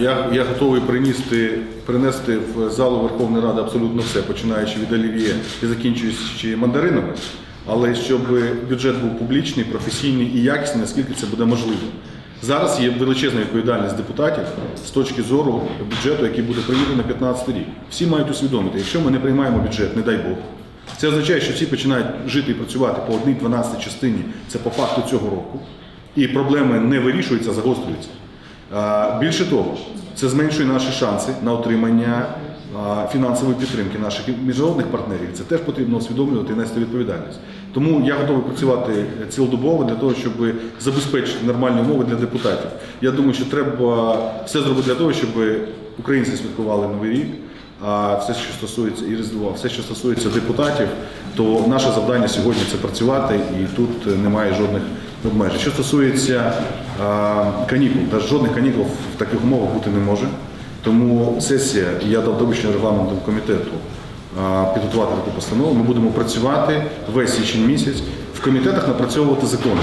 Я, я готовий принести, принести в залу Верховної Ради абсолютно все, починаючи від олів'є і закінчуючи мандаринами, але щоб бюджет був публічний, професійний і якісний, наскільки це буде можливо. Зараз є величезна відповідальність депутатів з точки зору бюджету, який буде прийнятий на 15 рік. Всі мають усвідомити, якщо ми не приймаємо бюджет, не дай Бог, це означає, що всі починають жити і працювати по одній 12 частині. Це по факту цього року. І проблеми не вирішуються, загострюються. А, Більше того, це зменшує наші шанси на отримання фінансової підтримки наших міжнародних партнерів. Це теж потрібно усвідомлювати і нести відповідальність. Тому я готовий працювати цілодобово для того, щоб забезпечити нормальні умови для депутатів. Я думаю, що треба все зробити для того, щоб українці святкували новий рік. А все, що стосується і Різдва, все, що стосується депутатів, то наше завдання сьогодні це працювати, і тут немає жодних обмежень. Що стосується канікул, та жодних канікул в таких умовах бути не може. Тому сесія, я дав доручення регламентному комітету підготувати таку постанову. Ми будемо працювати весь січень місяць в комітетах напрацьовувати закони.